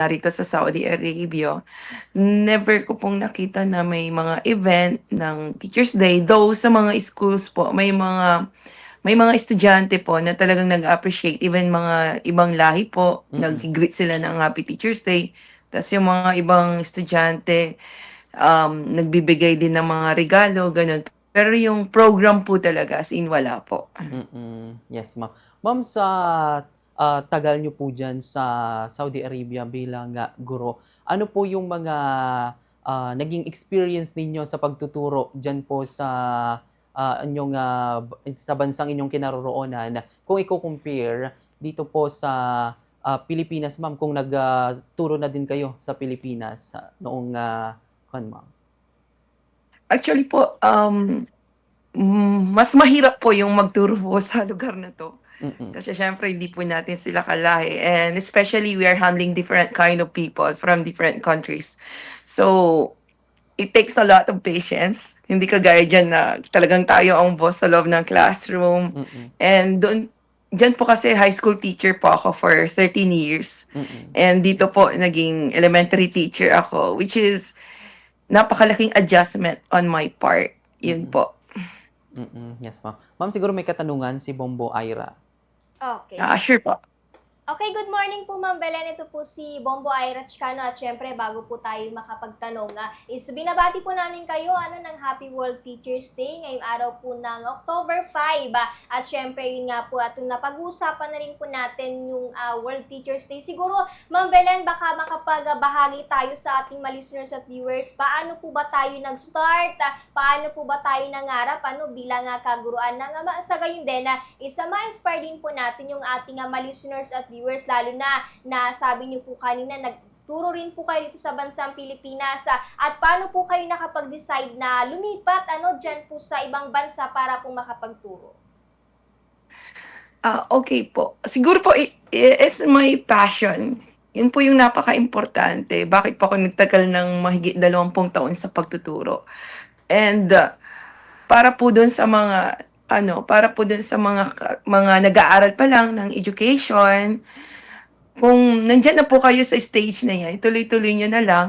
narito sa Saudi Arabia, never ko pong nakita na may mga event ng Teachers Day. Though sa mga schools po, may mga may mga estudyante po na talagang nag-appreciate. Even mga ibang lahi po, Mm. nag-greet sila ng Happy Teachers Day. Tapos yung mga ibang estudyante, um, nagbibigay din ng mga regalo, ganun. Pero yung program po talaga, as in wala po. Mm. Yes, ma'am. Ma'am, sa ah, tagal niyo po dyan sa Saudi Arabia bilang ah, guro, ano po yung mga ah, naging experience ninyo sa pagtuturo dyan po sa ah, inyong b- sa bansang inyong kinaroroonan kung i-compare dito po sa ah, Pilipinas, ma'am, kung nagturo na din kayo sa Pilipinas ah, noong uh, ma'am? Actually po, um, mas mahirap po yung magturo po sa lugar na to. Mm-mm. Kasi syempre hindi po natin sila kalahi. And especially we are handling different kind of people from different countries. So, it takes a lot of patience. Hindi kagaya dyan na talagang tayo ang boss sa loob ng classroom. Mm-mm. And doon, dyan po kasi high school teacher po ako for 13 years. Mm-mm. And dito po naging elementary teacher ako, which is napakalaking adjustment on my part. Yun Mm-mm. po. Mm-mm. Yes, ma'am. Ma'am, siguro may katanungan si Bombo Ira. Okay. Ah, sure po. Okay, good morning po Ma'am Belen. Ito po si Bombo Ira Chicano at syempre bago po tayo makapagtanong ah, is binabati po namin kayo ano ng Happy World Teachers Day ngayong araw po ng October 5 ah. at syempre yun nga po at napag-uusapan na rin po natin yung ah, World Teachers Day. Siguro Ma'am Belen baka makapagbahagi tayo sa ating mga listeners at viewers paano po ba tayo nag-start? Ah, paano po ba tayo nangarap ano bilang uh, kaguruan ng ama sa gayon din na isa ma-inspire din po natin yung ating uh, mga listeners at viewers lalo na na sabi niyo po kanina nagturo rin po kayo dito sa bansang Pilipinas ah, at paano po kayo nakapag-decide na lumipat ano diyan po sa ibang bansa para po makapagturo? Ah, okay po. Siguro po, it's my passion. Yun po yung napaka-importante. Bakit po ako nagtagal ng mahigit dalawampung taon sa pagtuturo. And uh, para po doon sa mga, ano, para po doon sa mga, mga nag-aaral pa lang ng education, kung nandyan na po kayo sa stage na yan, ituloy-tuloy nyo na lang.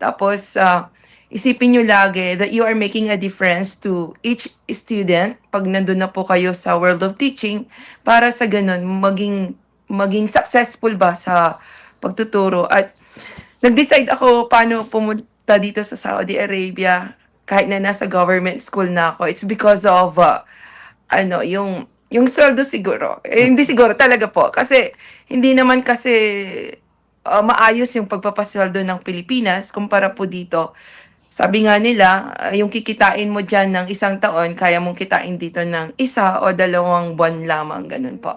Tapos, ah, isipin nyo lagi that you are making a difference to each student pag nandun na po kayo sa world of teaching para sa ganun maging maging successful ba sa pagtuturo. At nag-decide ako paano pumunta dito sa Saudi Arabia. Kahit na nasa government school na ako it's because of uh, ano yung yung sweldo siguro eh, hindi siguro talaga po kasi hindi naman kasi uh, maayos yung pagpapasweldo ng Pilipinas kumpara po dito sabi nga nila, ah, yung kikitain mo dyan ng isang taon, kaya mong kitain dito ng isa o dalawang buwan lamang, ganun po.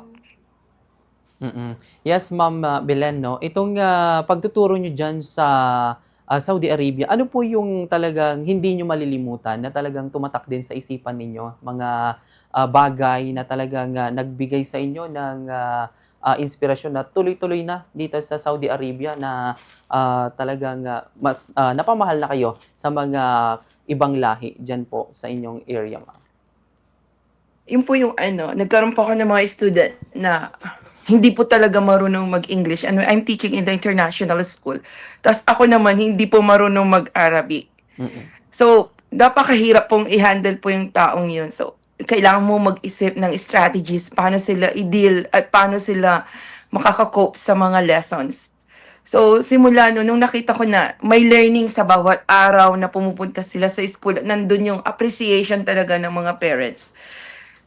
Mm-mm. Yes, Ma'am ah, Belen, no? Itong ah, pagtuturo nyo dyan sa ah, Saudi Arabia, ano po yung talagang hindi nyo malilimutan na talagang tumatak din sa isipan ninyo? Mga ah, bagay na talagang ah, nagbigay sa inyo ng ah, ah, inspirasyon na tuloy-tuloy na dito sa Saudi Arabia na ah, talagang ah, mas ah, napamahal na kayo sa mga ibang lahi dyan po sa inyong area, ma'am. Yun po yung ano, nagkaroon po ako ng mga student na hindi po talaga marunong mag-English. Ano, I'm teaching in the international school. Tapos ako naman, hindi po marunong mag-Arabic. Mm-mm. So, napakahirap pong i-handle po yung taong yun. So, kailangan mo mag-isip ng strategies, paano sila i-deal at paano sila makaka-cope sa mga lessons. So, simula no, nung nakita ko na may learning sa bawat araw na pumupunta sila sa school, nandun yung appreciation talaga ng mga parents.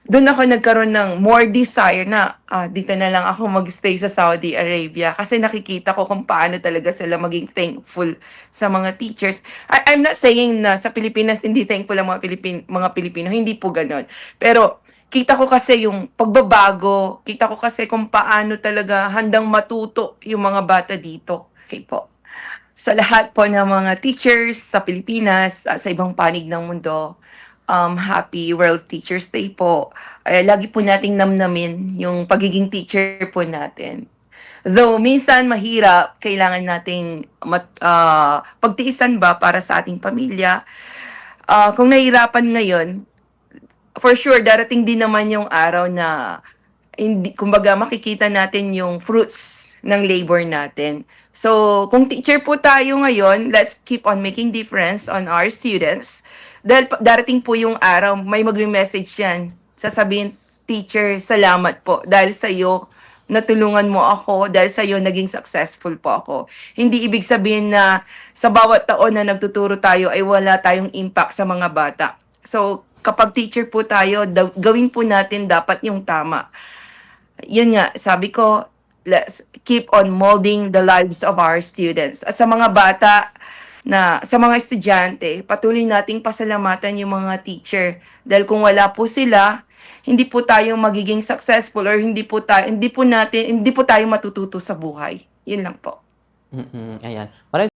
Doon ako nagkaroon ng more desire na ah, dito na lang ako magstay sa Saudi Arabia kasi nakikita ko kung paano talaga sila maging thankful sa mga teachers. I- I'm not saying na sa Pilipinas hindi thankful ang mga, Pilipin mga Pilipino, hindi po ganon. Pero kita ko kasi yung pagbabago, kita ko kasi kung paano talaga handang matuto yung mga bata dito. Okay po. Sa lahat po ng mga teachers sa Pilipinas, ah, sa ibang panig ng mundo, um, happy World Teachers Day po. Ay, lagi po nating namnamin yung pagiging teacher po natin. Though minsan mahirap, kailangan nating mat, ah, pagtiisan ba para sa ating pamilya. Ah, kung nahihirapan ngayon, for sure darating din naman yung araw na hindi kumbaga makikita natin yung fruits ng labor natin. So, kung teacher po tayo ngayon, let's keep on making difference on our students. Dahil darating po yung araw, may magre-message yan. Sasabihin, teacher, salamat po. Dahil sa iyo, natulungan mo ako. Dahil sa iyo, naging successful po ako. Hindi ibig sabihin na sa bawat taon na nagtuturo tayo ay wala tayong impact sa mga bata. So, kapag teacher po tayo, gawin po natin dapat yung tama yun nga, sabi ko, let's keep on molding the lives of our students. Sa mga bata, na sa mga estudyante, patuloy nating pasalamatan yung mga teacher. Dahil kung wala po sila, hindi po tayo magiging successful or hindi po tayo hindi po natin hindi po tayo matututo sa buhay. Yun lang po. Mm-mm. Ayan. Maraming